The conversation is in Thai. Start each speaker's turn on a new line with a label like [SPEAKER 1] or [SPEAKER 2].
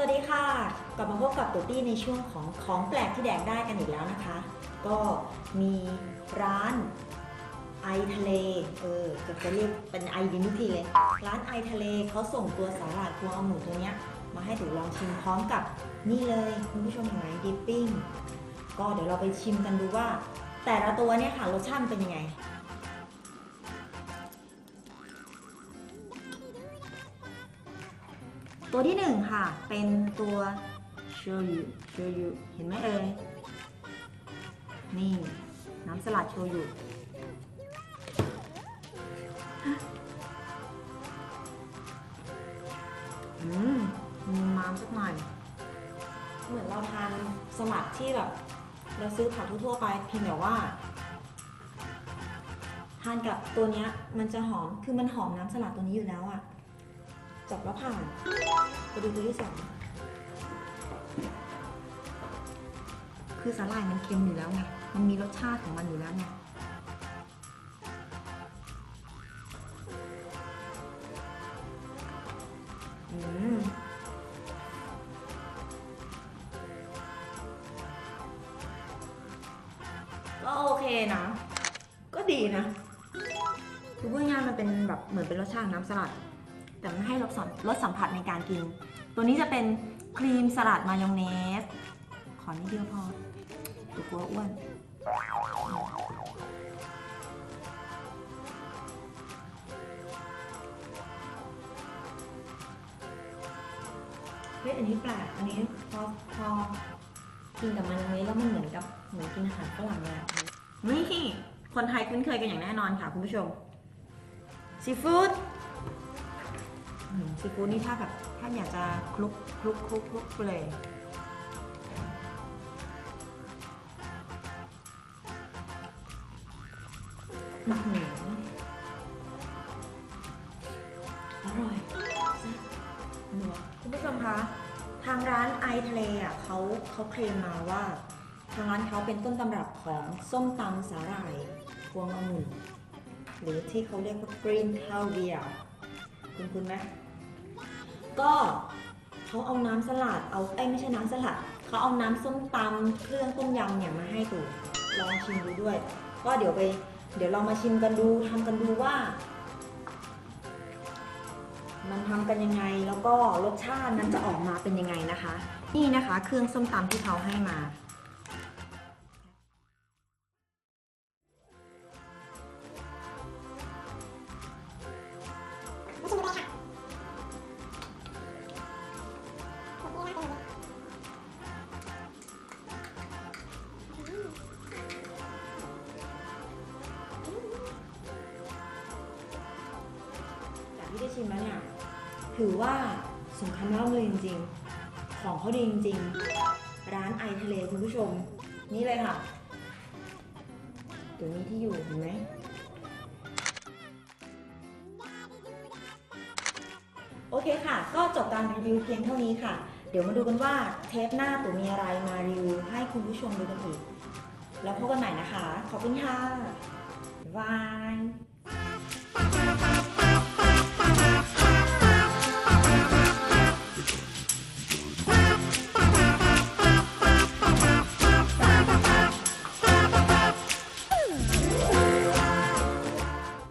[SPEAKER 1] วัสดีค่ะ กลับมาพบกับตุ๊ตี้ในช่วงของของแปลกที่แดกได้กันอีกแล้วนะคะ ก็มีร้านไอทะเล เออจะจะเรียกเป็นไอดินิทีเลย ร้านไอทะเลเขาส่งตัวสาหร่ายพวงองุ่นตัวเนี้ย มาให้ถูลองชิมพร้อมกับนี่เลยคุณผู้ชมเห็นไหมดิปปิ้ง ก็เดี๋ยวเราไปชิมกันดูว่า แต่ละตัวเนี่ยค่ะรสชาติเป็นยังไง ตัวที่หนึ่งค่ะ เป็นตัวโชยุโชยุเห็นไหมเอ่ย นี่น้ำสลัดโชยุอืมมีมามสักหน่อย เหมือนเราทานสลัดที่แบบเราซื้อผักทั่วไปเพียงแต่ว่า ทานกับตัวเนี้ยมันจะหอม คือมันหอมน้ำสลัดตัวนี้อยู่แล้วอะ จบแล้วผ่าน ไปดูตัวที่สองคือสาหร่ายมันเค็มอยู่แล้วไง มันมีรสชาติของมันอยู่แล้วไงอืมก็โอเคนะ ก็ดีนะ คือพูดง่ายมันเป็นแบบเหมือนเป็นรสชาติน้ำสลัด แต่มันให้รสสัมรสสัมผัสในการกิน ตัวนี้จะเป็นครีมสลัดมายองเนส ขอนิดเดียวพอตัวกลัวอ้วน เฮ้ย อันนี้แปลกอันนี้พอพอกินกับมายองเนสแล้วมันเหมือนกับเหมือนกินอาหารฝรั่งเลยอะนี่คนไทยคุ้นเคยกันอย่างแน่นอนค่ะคุณผู้ชมซีฟู้ดอืม ซีฟู้ดนี่ถ้าแบบถ้าอยากจะคลุกคลุกคลุกคลุกเลยอื้อหืออร่อยแซ่บนัวคุณผู้ชมคะทางร้านไอทะเลอะเขาเขาเคลมมาว่า ทางร้านเขาเป็นต้นตำรับของส้มตำสาหร่ายพวงองุ่นหรือที่เขาเรียกว่า green caviar คุณคุณไหมก็เขาเอาน้ำสลัด เอาเอ้ไม่ใช่น้ำสลัดเขาเอาน้ำส้มตำเครื่องต้มยำเนี่ยมาให้ตูลองชิมดูด้วย ก็เดี๋ยวไป เดี๋ยวเรามาชิมกันดูทำกันดูว่า มันทำกันยังไงแล้วก็รสชาติมันจะออกมาเป็นยังไงนะคะ นี่นะคะ เครื่องส้มตำที่เขาให้มา ที่ชิมแล้วเนี่ยถือว่าสมคำเล่าเลยจริง ๆ ของเขาดีจริง ๆ ร้านไอทะเลคุณผู้ชม นี่เลยค่ะตัวนี้ที่อยู่เห็นไหมโอเคค่ะ ก็จบการรีวิวเพียงเท่านี้ค่ะ เดี๋ยวมาดูกันว่าเทปหน้าตัวมีอะไรมารีวิวให้คุณผู้ชมดูกันอีก แล้วพบกันใหม่นะคะ ขอบคุณค่ะบาย